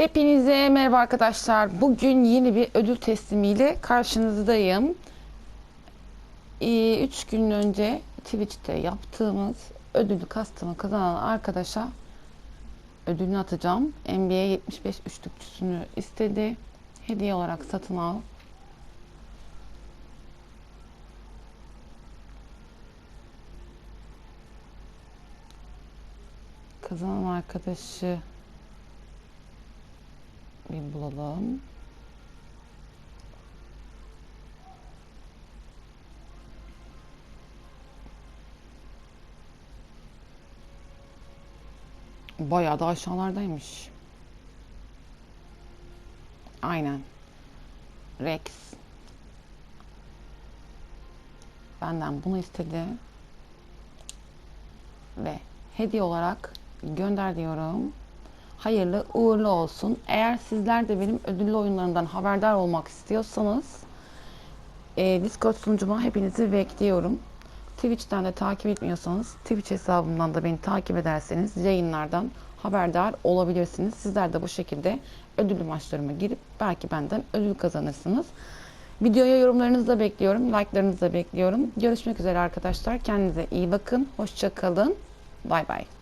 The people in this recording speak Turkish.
Hepinize merhaba arkadaşlar. Bugün yeni bir ödül teslimiyle karşınızdayım. 3 gün önce Twitch'te yaptığımız ödülü kastımı kazanan arkadaşa ödülünü atacağım. NBA 75 üçlükçüsünü istedi. Hediye olarak satın al. Kazanan arkadaşı bir bulalım. Bayağı da aşağılardaymış. Aynen. Rex. Benden bunu istedi. Ve hediye olarak gönder diyorum. Hayırlı uğurlu olsun. Eğer sizler de benim ödüllü oyunlarımdan haberdar olmak istiyorsanız e, Discord sunucuma hepinizi bekliyorum. Twitch'ten de takip etmiyorsanız Twitch hesabımdan da beni takip ederseniz yayınlardan haberdar olabilirsiniz. Sizler de bu şekilde ödüllü maçlarıma girip belki benden ödül kazanırsınız. Videoya yorumlarınızı da bekliyorum. Like'larınızı da bekliyorum. Görüşmek üzere arkadaşlar. Kendinize iyi bakın. Hoşça kalın. Bay bay.